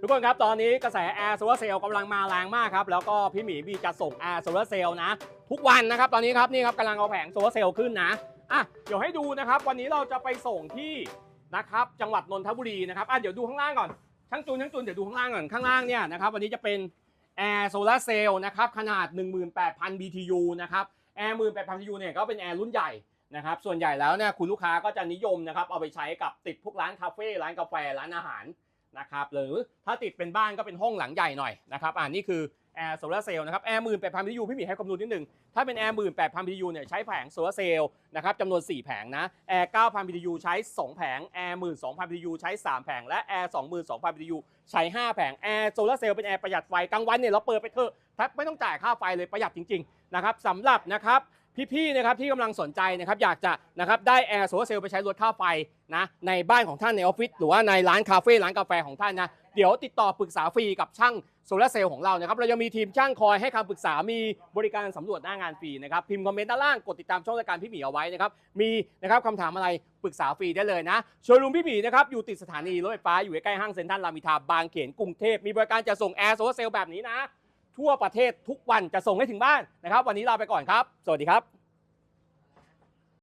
ทุกคนครับ ตอนนี้กระแสแอร์โซลาร์เซลล์กำลังมาแรงมากครับ แล้วก็พี่หมีมีจะส่งแอร์โซลาร์เซลล์นะ ทุกวันนะครับ ตอนนี้ครับ นี่ครับกำลังเอาแผงโซลาร์เซลล์ขึ้นนะ อะ เดี๋ยวให้ดูนะครับ วันนี้เราจะไปส่งที่นะครับ จังหวัดนนทบุรีนะครับ อะ เดี๋ยวดูข้างล่างก่อน ช่างจูนช่างจูนเดี๋ยวดูข้างล่างก่อน ข้างล่างเนี่ยนะครับ วันนี้จะเป็นแอร์โซลาร์เซลล์นะครับ ขนาด 18,000 BTU นะครับ แอร์18,000 BTU เนี่ยก็เป็นแอร์รุ่นใหญ่นะครับ ส่วนใหญ่แล้วเนี่ยคุณลูกค้าก็จะนิยมนะครับ เอาไปใช้กับติดพวกร้านคาเฟ่ ร้านกาแฟ ร้านอาหาร นะครับหรือถ้าติดเป็นบ้านก็เป็นห้องหลังใหญ่หน่อยนะครับอ่านี่คือแอร์โซลาร์เซลล์นะครับแอร์หมื่นแปดพันพิยูพี่หมีให้ความรู้นิดหนึ่งถ้าเป็นแอร์หมื่นแปดพันพิยูเนี่ยใช้แผงโซลาร์เซลล์นะครับจำนวน 4 แผงนะแอร์เก้าพันพิยูใช้ 2 แผงแอร์หมื่นสองพันพิยูใช้ 3 แผง และแอร์สองหมื่นสองพันพิยูใช้ 5 แผงแอร์โซลาร์เซลล์เป็นแอร์ประหยัดไฟกลางวันเนี่ยเราเปิดไปเถอะแทบไม่ต้องจ่ายค่าไฟเลยประหยัดจริงๆนะครับสำหรับนะครับ พี่ๆนะครับที่กำลังสนใจนะครับอยากจะนะครับได้แอร์โซลาร์เซลล์ไปใช้ลดค่าไฟนะในบ้านของท่านในออฟฟิศหรือว่าในร้านคาเฟ่ร้านกาแฟของท่านนะเดี๋ยวติดต่อปรึกษาฟรีกับช่างโซลาร์เซลล์ของเรานะครับเรายังมีทีมช่างคอยให้คำปรึกษามีบริการสำรวจหน้างานฟรีนะครับพิมพ์คอมเมนต์ด้านล่างกดติดตามช่องรายการพี่หมีเอาไว้นะครับมีนะครับคำถามอะไรปรึกษาฟรีได้เลยนะโชว์รูมพี่หมีนะครับอยู่ติดสถานีรถไฟฟ้าอยู่ใกล้ห้างเซ็นทรัลรามอินทราบางเขนกรุงเทพมีบริการจะส่งแอร์โซลาร์เซลล์แบบนี้นะ ทั่วประเทศทุกวันจะส่งให้ถึงบ้านนะครับ วันนี้ลาไปก่อนครับ สวัสดีครับ